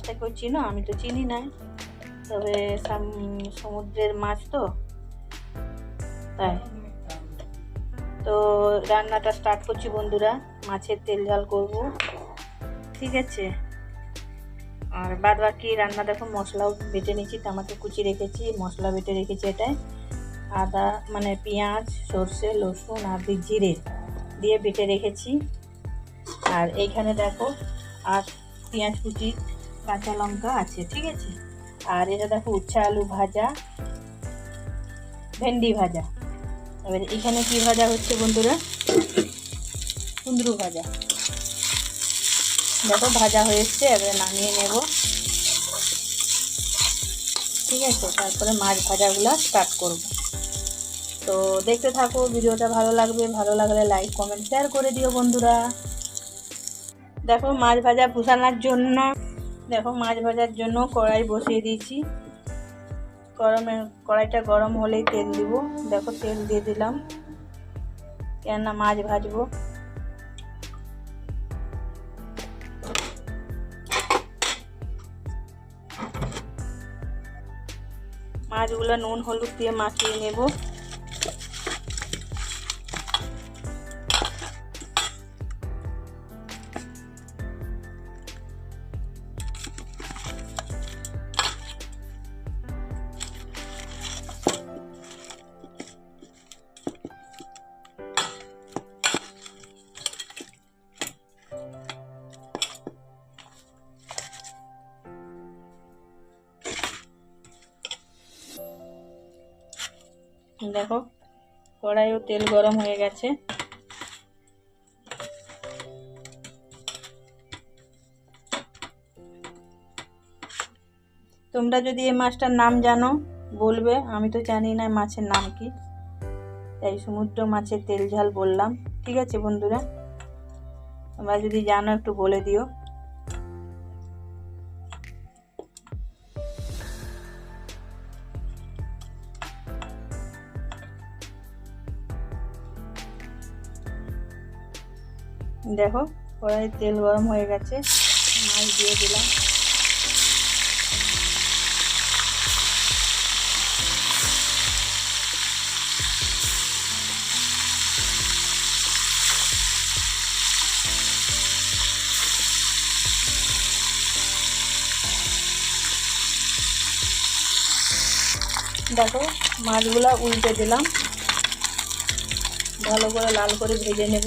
মাছটা কেউ চিনো আমি তো চিনি না। তবে সাম- সমুদ্রের মাছ তো, তাই। তো রান্নাটা স্টার্ট করছি বন্ধুরা, মাছের তেল ঝাল করব। ঠিক আছে? আর বাদ বাকি রান্না দেখো, মশলাও বেটে নিয়েছি, টমাটো কুচি রেখেছি, মশলা বেটে রেখেছি এটাই আদা মানে পেঁয়াজ, সর্ষে, রসুন আর জিরে দিয়ে বেটে রেখেছি। আর এইখানে দেখো, আর পেঁয়াজ কুচি কাঁচা লঙ্কা আছে, ঠিক আছে? আর এটা দেখো উচ্ছা আলু ভাজা, ভেন্ডি ভাজা। এবার এখানে কি ভাজা হচ্ছে বন্ধুরা? কুন্দরু ভাজা। দেখো ভাজা হয়ে এসছে, এবারে নামিয়ে নেব। ঠিক আছে, তারপরে মাছ ভাজাগুলো স্টার্ট করব। তো দেখতে থাকো, ভিডিওটা ভালো লাগবে, ভালো লাগলে লাইক কমেন্ট শেয়ার করে দিও বন্ধুরা। দেখো মাছ ভাজা পুষানোর জন্য দেখো, মাছ ভাজার জন্য কড়াই বসিয়ে দিয়েছি। গরমে, কড়াইটা গরম হলেই তেল দিব। দেখো, তেল দিয়ে দিলাম। কেননা মাছ ভাজবো। মাছগুলো নুন, হলুদ দিয়ে মাখিয়ে নেব। দেখো, কড়াইও তেল গরম হয়ে গেছে। তোমরা যদি এই মাছটার নাম জানো, বলবে, আমি তো জানি না মাছের নাম কি। তাই সমুদ্র মাছের তেল ঝাল বললাম। ঠিক আছে বন্ধুরা, তোমরা যদি জানো, একটু বলে দিও। দেখো কড়াই তেল গরম হয়ে গেছে। মাছ দিয়ে দিলাম। দেখো, মাছগুলো উল্টে দিলাম। ভালো করে লাল করে ভেজে নেব।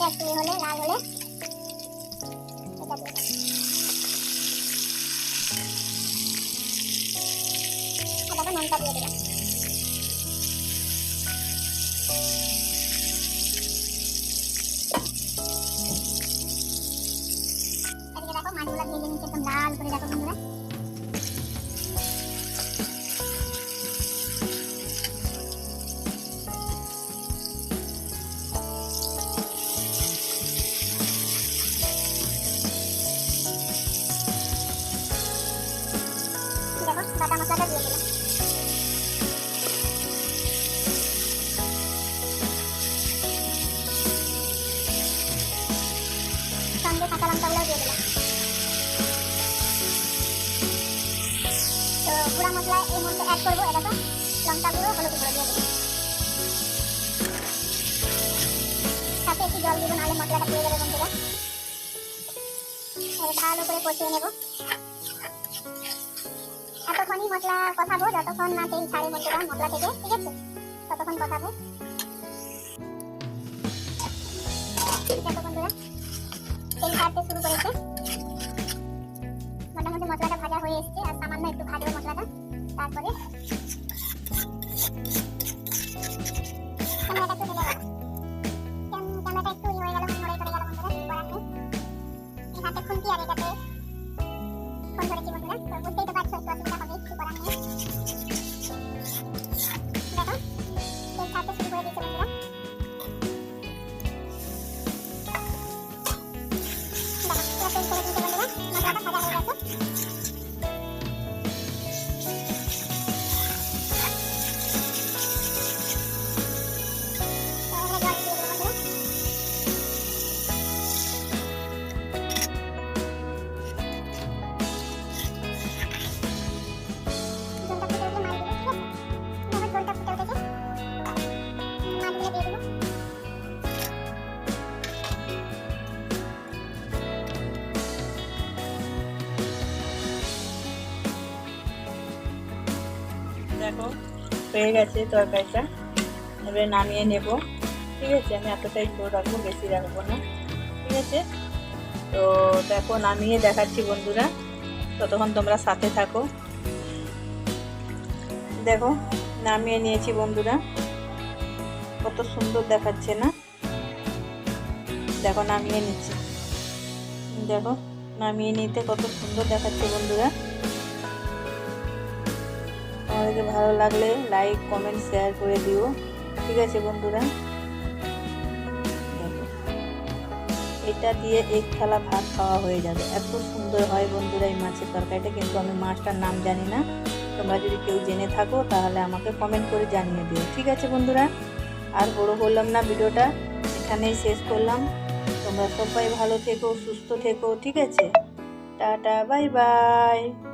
কুচিটা একটু হলে লাল হলে এটা দিয়ে দেবো। আর দেখো নুনটা দিয়ে দিলাম কাঁচা লঙ্কাগুলোও দিয়ে দিলাম। তো গুঁড়া মশলা এই মুহূর্তে অ্যাড করব, এটা তো লঙ্কা গুঁড়ো হলুদ গুঁড়ো দিয়ে দিলাম। সাথে একটু জল দিব, নাহলে মশলাটা পুড়ে যাবে বন্ধুরা। ভালো করে কষিয়ে নেব। এতক্ষণই মশলা কষাবো, যতক্ষণ না তেল ছাড়ে বন্ধুরা মশলা থেকে ঠিক আছে ততক্ষণ কষাবো। দেখো বন্ধুরা। তেল ছাড়তে শুরু করেছে। মোটামুটি মশলাটা ভাজা হয়ে এসছে, আর সামান্য একটু ভাজবো মশলাটা, তারপরে ক্যামেরাটা একটু ইয়ে হয়ে গেল মনে করে গেল বন্ধুরা হাতে আর এটাতে গেছে তরকারিটা। এবারে নামিয়ে নেব। ঠিক আছে, আমি এতটাই ঝোল রাখব, বেশি রাখব না। ঠিক আছে? তো দেখো, নামিয়ে দেখাচ্ছি বন্ধুরা। ততক্ষণ তোমরা সাথে থাকো। দেখো, নামিয়ে নিয়েছি বন্ধুরা। কত সুন্দর দেখাচ্ছে না? দেখো, নামিয়ে নিচ্ছি। দেখো, নামিয়ে নিতে কত সুন্দর দেখাচ্ছে বন্ধুরা। আমাদেরকে ভালো লাগলে লাইক কমেন্ট শেয়ার করে দিও। ঠিক আছে বন্ধুরা? এটা দিয়ে এক থালা ভাত খাওয়া হয়ে যাবে। এত সুন্দর হয় বন্ধুরা এই মাছের তরকারিটা, কিন্তু আমি মাছটার নাম জানি না। তোমরা যদি কেউ জেনে থাকো, তাহলে আমাকে কমেন্ট করে জানিয়ে দিও। ঠিক আছে বন্ধুরা? আর বড় করলাম না ভিডিওটা। এখানেই শেষ করলাম। তোমরা সবাই ভালো থেকো, সুস্থ থেকো। ঠিক আছে? Tata, bye bye.